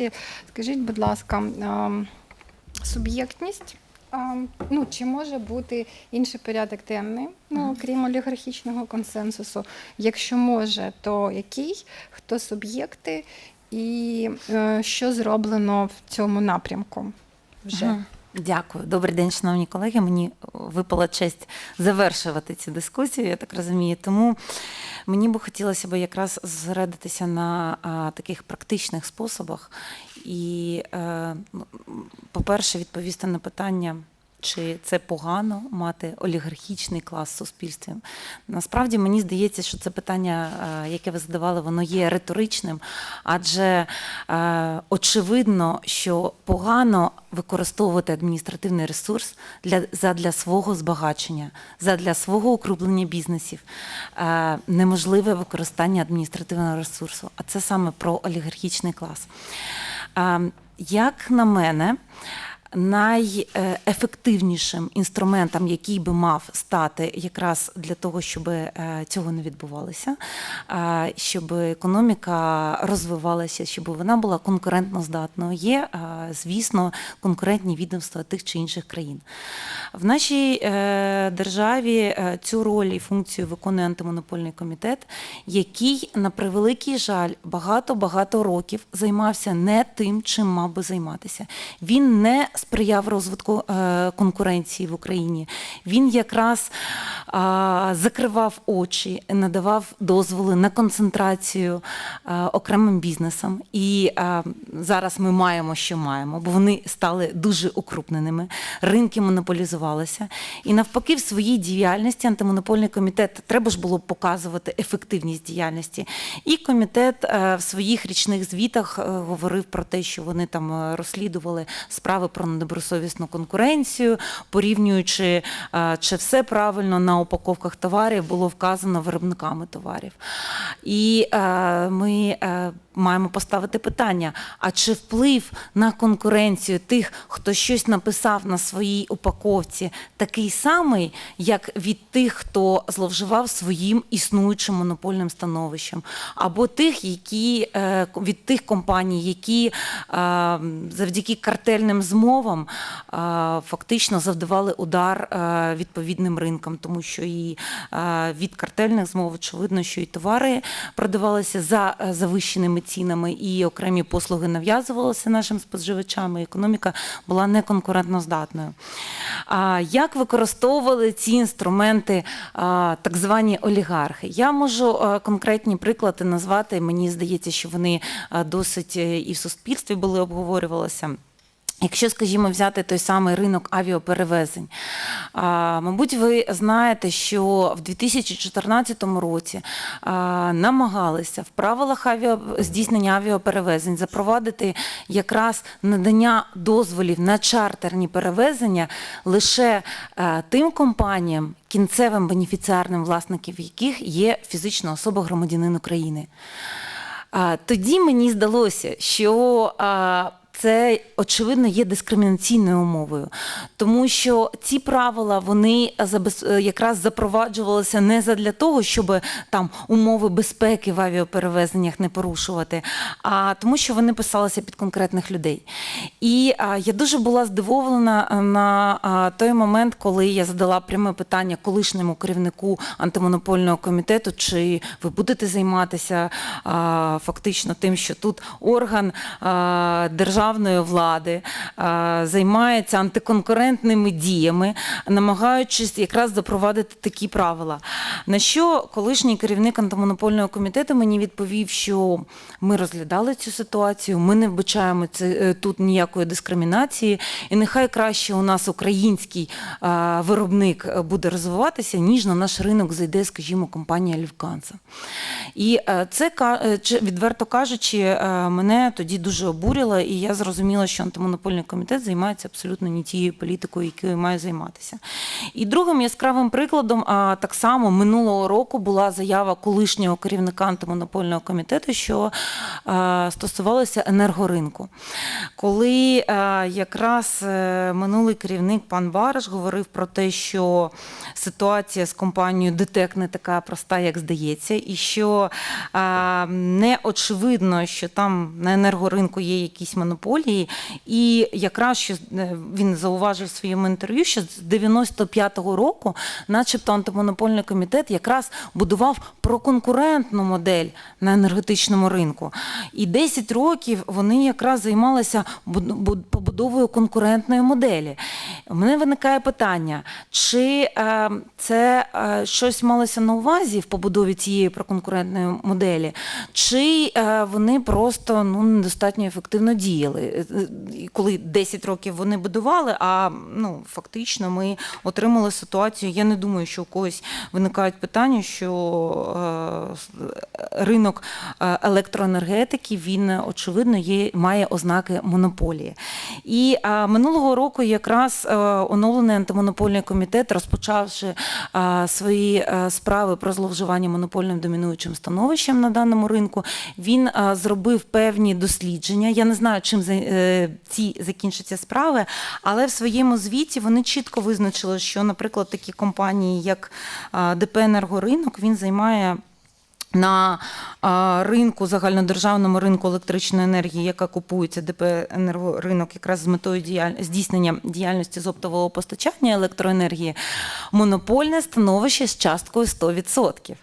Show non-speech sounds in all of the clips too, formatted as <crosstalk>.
дискусії. Скажіть, будь ласка, ем, суб'єктність. ем, Ну, чи може бути інший порядок денний, ну, крім олігархічного консенсусу? Якщо може, то який, хто суб'єкти і е, що зроблено в цьому напрямку вже? Мгм. Дякую. Добрий день, шановні колеги. Мені випала честь завершувати цю дискусію, я так розумію. Тому мені би хотілося б якраз зосередитися на а, таких практичних способах. І, е, ну, по-перше, відповісти на питання. Чи це погано мати олігархічний клас в суспільстві? Насправді мені здається, що це питання, е, яке ви задавали, воно є риторичним, адже е, очевидно, що погано використовувати адміністративний ресурс для, задля свого збагачення, задля свого укріплення бізнесів. Е, неможливе використання адміністративного ресурсу, а це саме про олігархічний клас. Е, як на мене, найефективнішим інструментом, який би мав стати якраз для того, щоб е, цього не відбувалося, е, щоб економіка розвивалася, щоб вона була конкурентно здатною, є, е, звісно, конкурентні відомства тих чи інших країн. В нашій державі цю роль і функцію виконує антимонопольний комітет, який, на превеликий жаль, багато-багато років займався не тим, чим мав би займатися. Він не сприяв розвитку е, конкуренції в Україні. Він якраз закривав очі, надавав дозволи на концентрацію окремим бізнесам. І зараз ми маємо, що маємо, бо вони стали дуже укрупненими, ринки монополізувалися. І навпаки, в своїй діяльності антимонопольний комітет треба ж було показувати ефективність діяльності. І комітет е, в своїх річних звітах е, говорив про те, що вони там е, розслідували справи про недобросовісну конкуренцію, порівнюючи, е, чи все правильно на упаковках товарів було вказано виробниками товарів. І е, ми е, маємо поставити питання: а чи вплив на конкуренцію тих, хто щось написав на своїй упаковці, такий самий, як від тих, хто зловживав своїм існуючим монопольним становищем, або тих, які від тих компаній, які е, завдяки картельним змовам е, фактично завдавали удар е, відповідним ринкам, тому що і е, від картельних змов очевидно, що і товари продавалися за е, завищеними цінами, і окремі послуги нав'язувалися нашим споживачам. і Економіка була неконкурентно здатною. А як використовували ці інструменти так звані олігархи? Я можу конкретні приклади назвати. Мені здається, що вони досить і в суспільстві були обговорювалися. Якщо, скажімо, взяти той самий ринок авіаперевезень, мабуть, ви знаєте, що в 2014 році намагалися в правилах авіа... здійснення авіаперевезень запровадити якраз надання дозволів на чартерні перевезення лише а, тим компаніям, кінцевим бенефіціарним власників яких є фізична особа громадянин України. Тоді мені здалося, що це очевидно є дискримінаційною умовою, тому що ці правила вони е, якраз запроваджувалися не задля того, щоб там умови безпеки в авіаперевезеннях не порушувати, а тому, що вони писалися під конкретних людей. І а, я дуже була здивована е, на а, той момент, коли я задала пряме питання колишньому керівнику антимонопольного комітету, чи ви будете займатися а, фактично тим, що тут орган а, державної влади займається антиконкурентними діями, намагаючись якраз запровадити такі правила. На що колишній керівник антимонопольного комітету мені відповів, що ми розглядали цю ситуацію, ми не вбачаємо це е, тут ніякої дискримінації, і нехай краще у нас український а, виробник е, буде розвиватися, ніж на наш ринок зайде, скажімо, компанія Люфтганза. І е, це е, відверто кажучи, е, мене тоді дуже обурило, і я я зрозуміла, що антимонопольний комітет займається абсолютно не тією політикою, якою має займатися. І другим яскравим прикладом, а так само минулого року була заява колишнього керівника антимонопольного комітету, що стосувалося енергоринку. Коли якраз е, минулий керівник пан Бараш говорив про те, що ситуація з компанією ДТЕК не така проста, як здається, і що не очевидно, що там на енергоринку є якісь монополії, і якраз що е, він зауважив в своєму інтерв'ю, що з 95-го року, начебто, антимонопольний комітет якраз будував проконкурентну модель на енергетичному ринку. І 10 років вони якраз займалися буд- буд- побудовою конкурентної моделі. У мене виникає питання, чи е, це е, щось малося на увазі в побудові цієї проконкурентної моделі, чи е, вони просто ну, недостатньо ефективно діяли. Е, е, Коли 10 років вони будували, а ну, фактично ми отримали ситуацію. Я не думаю, що у когось виникають питання, що е, ринок е, електроенергетики він очевидно є, має ознаки монополії. І е, минулого року якраз е, оновлений антимонопольний комітет, розпочавши е, свої е, справи про зловживання монопольним домінуючим становищем на даному ринку, він е, зробив певні дослідження. Я не знаю, чим за- е, ці закінчаться справи, але в своєму звіті вони чітко визначили, що, наприклад, такі компанії, як ДП «Енергоринок», він займає на ринку, загальнодержавному ринку електричної енергії, яка купується ДП «Енергоринок» якраз з метою діяль... здійснення діяльності з оптового постачання електроенергії, монопольне становище з часткою 100%.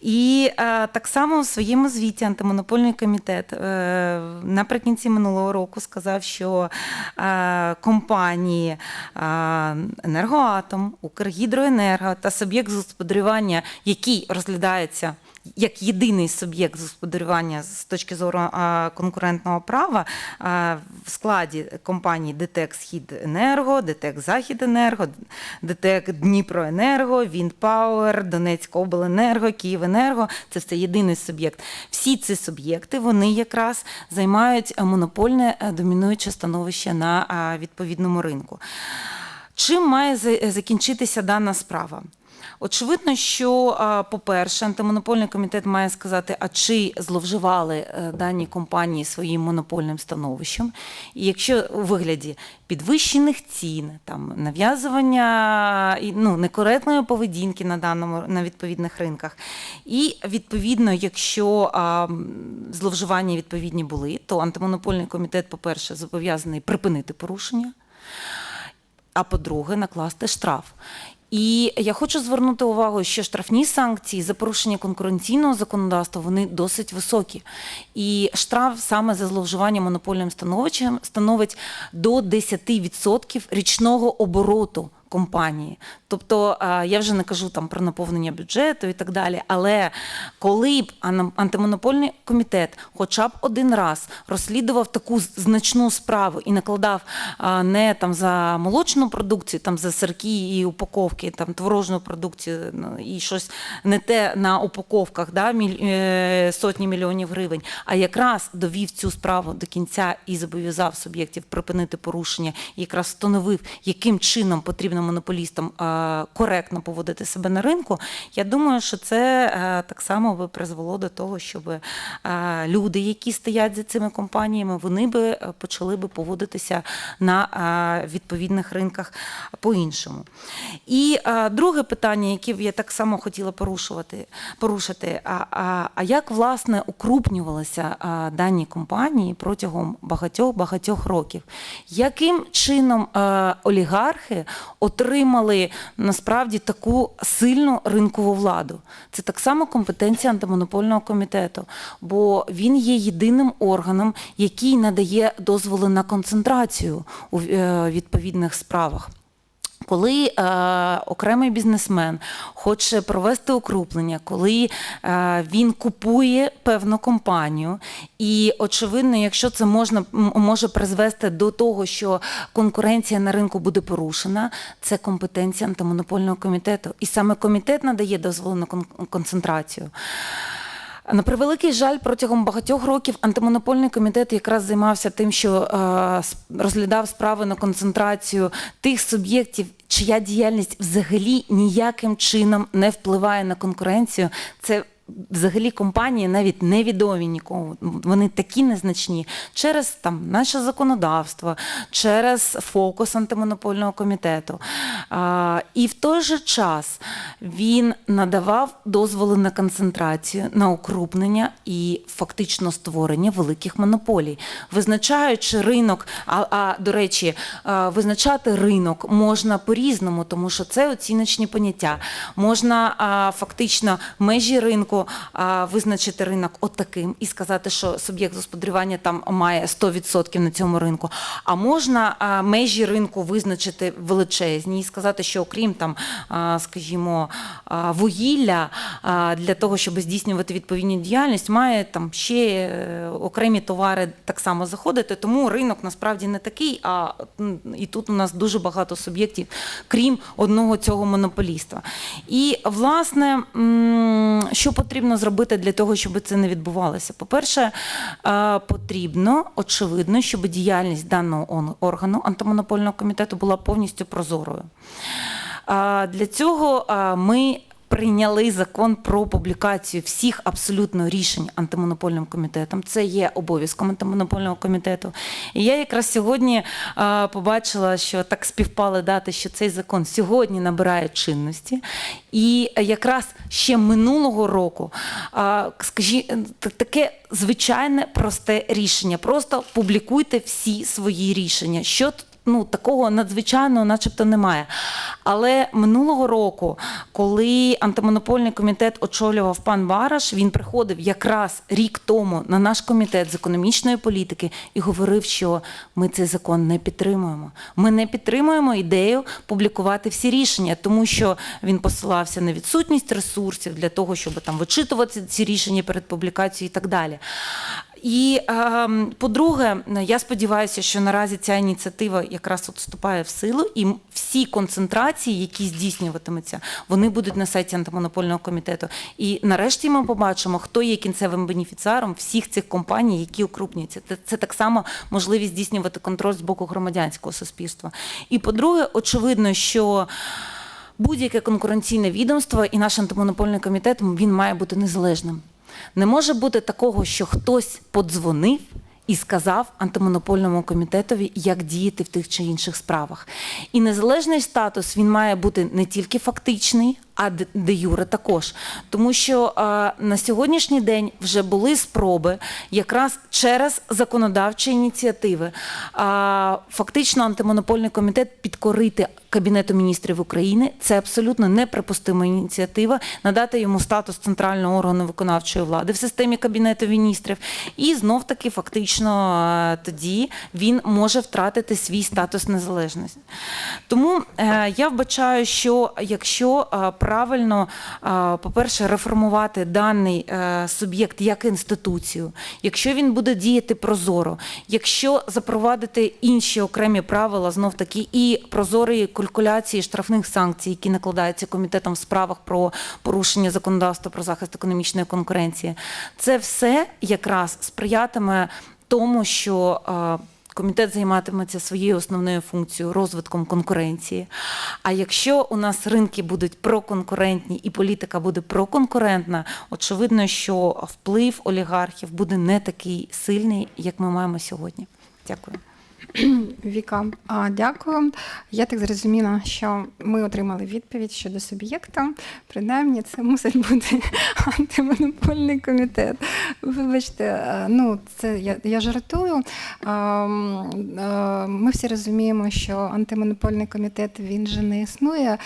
І а, так само в своєму звіті антимонопольний комітет е, наприкінці минулого року сказав, що е, компанії е, Енергоатом, Укргідроенерго та суб'єкт господарювання, який розглядається як єдиний суб'єкт господарювання з точки зору конкурентного права в складі компаній ДТЕК Східенерго, ДТЕК Західенерго, ДТЕК Дніпроенерго, Вінпауер, Донецькобленерго, Київенерго. Це все єдиний суб'єкт. Всі ці суб'єкти вони якраз займають монопольне е, домінуюче становище на відповідному ринку. Чим має закінчитися дана справа? Очевидно, що, по-перше, антимонопольний комітет має сказати, а чи зловживали е, дані компанії своїм монопольним становищем. І якщо у вигляді підвищених цін, там нав'язування ну, некоректної поведінки на даному на відповідних ринках, і відповідно, якщо а, зловживання відповідні були, то антимонопольний комітет, по-перше, зобов'язаний припинити порушення а по-друге, накласти штраф. І я хочу звернути увагу, що штрафні санкції за порушення конкуренційного законодавства вони досить високі. І штраф саме за зловживання монопольним становищем становить до 10% річного обороту компанії. Тобто я вже не кажу там про наповнення бюджету і так далі. Але коли б антимонопольний комітет хоча б один раз розслідував таку значну справу і накладав не там за молочну продукцію, там за сирки і упаковки, там творожну продукцію ну, і щось не те на упаковках, да, е, сотні мільйонів гривень, а якраз довів цю справу до кінця і зобов'язав суб'єктів припинити порушення, і якраз встановив, яким чином потрібно монополістам е, коректно поводити себе на ринку. Я думаю, що це е, так само би призвело до того, щоб е, люди, які стоять за цими компаніями, вони би почали би поводитися на відповідних ринках по-іншому. І друге питання, яке я так само хотіла порушувати, порушити, а, а, а як власне укрупнювалися дані компанії протягом багатьох-багатьох років? Яким чином олігархи отримали насправді таку сильну ринкову владу? Це так само компетенція антимонопольного комітету, бо він є єдиним органом, який надає дозволи на концентрацію у е, відповідних справах. Коли е, окремий бізнесмен хоче провести укруплення, коли е, він купує певну компанію, і очевидно, якщо це можна може призвести до того, що конкуренція на ринку буде порушена, це компетенція антимонопольного комітету. І саме комітет надає дозволи на концентрацію. На превеликий жаль, протягом багатьох років антимонопольний комітет якраз займався тим, що е, розглядав справи на концентрацію тих суб'єктів, чия діяльність взагалі ніяким чином не впливає на конкуренцію. Це Взагалі компанії навіть невідомі нікому. Вони такі незначні через там наше законодавство, через фокус антимонопольного комітету. А, і в той же час він надавав дозволи на концентрацію, на укрупнення і фактично створення великих монополій, визначаючи ринок. А, а до речі, а, визначати ринок можна по-різному, тому що це оціночні поняття. Можна а, фактично межі ринку а, визначити ринок отаким і сказати, що суб'єкт господарювання там має 100% на цьому ринку. А можна а, межі ринку визначити величезні і сказати, що окрім там, а, скажімо, а, вугілля а, для того, щоб здійснювати відповідну діяльність, має там ще е, окремі товари так само заходити. Тому ринок насправді не такий. А і тут у нас дуже багато суб'єктів, крім одного цього монополіста. І власне, що потрібно зробити для того, щоб це не відбувалося? По-перше, е, потрібно очевидно, щоб діяльність даного органу антимонопольного комітету була повністю прозорою. Для цього ми прийняли закон про публікацію всіх абсолютно рішень антимонопольним комітетом. Це є обов'язком антимонопольного комітету. І я якраз сьогодні а, побачила, що так співпали дати, що цей закон сьогодні набирає чинності. І якраз ще минулого року, а, скажі, таке звичайне просте рішення. Просто публікуйте всі свої рішення. Що ну, такого надзвичайного, начебто, немає. Але минулого року, коли антимонопольний комітет очолював пан Бараш, він приходив якраз рік тому на наш комітет з економічної політики і говорив, що ми цей закон не підтримуємо. Ми не підтримуємо ідею публікувати всі рішення, тому що він посилався на відсутність ресурсів для того, щоб там вичитувати ці рішення перед публікацією і так далі. І ем, по-друге, я сподіваюся, що наразі ця ініціатива якраз от вступає в силу, і всі концентрації, які здійснюватимуться, вони будуть на сайті антимонопольного комітету. І нарешті ми побачимо, хто є кінцевим бенефіціаром всіх цих компаній, які укрупнюються. Це, це так само можливість здійснювати контроль з боку громадянського суспільства. І по-друге, очевидно, що будь-яке конкуренційне відомство і наш антимонопольний комітет він має бути незалежним. Не може бути такого, що хтось подзвонив і сказав антимонопольному комітетові, як діяти в тих чи інших справах. І незалежний статус він має бути не тільки фактичний, а де- юре також. Тому що е, на сьогоднішній день вже були спроби якраз через законодавчі ініціативи е, фактично антимонопольний комітет підкорити Кабінету міністрів України. Це абсолютно неприпустима ініціатива надати йому статус центрального органу виконавчої влади в системі Кабінету міністрів. І знов таки фактично е, тоді він може втратити свій статус незалежності. Тому е, я вбачаю, що якщо е, правильно, по-перше, реформувати даний е, суб'єкт як інституцію, якщо він буде діяти прозоро, якщо запровадити інші окремі правила, знов таки і прозорої калькуляції штрафних санкцій, які накладаються комітетом в справах про порушення законодавства про захист економічної конкуренції, це все якраз сприятиме тому, що е, Комітет займатиметься своєю основною функцією розвитком конкуренції. А якщо у нас ринки будуть проконкурентні і політика буде проконкурентна, очевидно, що вплив олігархів буде не такий сильний, як ми маємо сьогодні. Дякую. <clears throat> Віка, дякую. Я так зрозуміла, що ми отримали відповідь щодо суб'єкта. Принаймні, це мусить бути <laughs> антимонопольний комітет. Вибачте, е, ну це я, я жартую. А, м, е, Ми всі розуміємо, що антимонопольний комітет він же не існує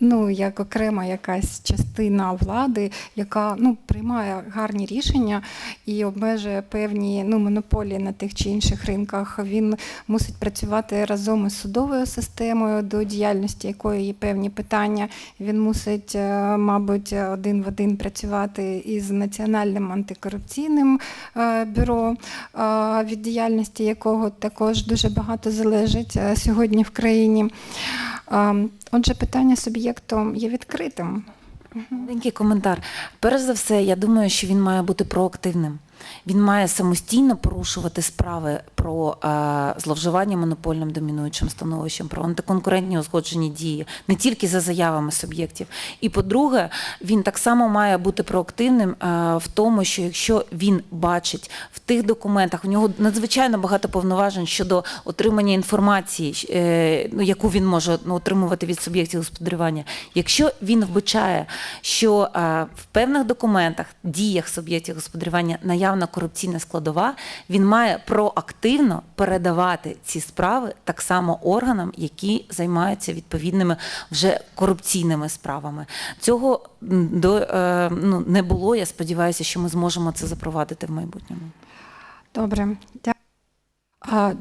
ну, як окрема якась частина влади, яка ну, приймає гарні рішення і обмежує певні ну, монополії на тих чи інших ринках. Він мусить працювати разом із судовою системою, до діяльності якої є певні питання. Він мусить, е, мабуть, один в один працювати із національним антикорупційним е, бюро, е, від діяльності якого також дуже багато залежить сьогодні в країні. Отже, питання суб'єкту є відкритим. Маленький коментар. Перш за все, я думаю, що він має бути проактивним. Він має самостійно порушувати справи про е, зловживання монопольним домінуючим становищем, про антиконкурентні узгоджені дії, не тільки за заявами суб'єктів. І по-друге, він так само має бути проактивним е, в тому, що якщо він бачить в тих документах, у нього надзвичайно багато повноважень щодо отримання інформації, е, ну, яку він може ну, отримувати від суб'єктів господарювання. Якщо він вбачає, що е, в певних документах, діях суб'єктів господарювання наявна корупційна складова, він має проактивно передавати ці справи так само органам, які займаються відповідними вже корупційними справами. Цього до, е, ну, не було. Я сподіваюся, що ми зможемо це запровадити в майбутньому. Добре. Дя- а, дя-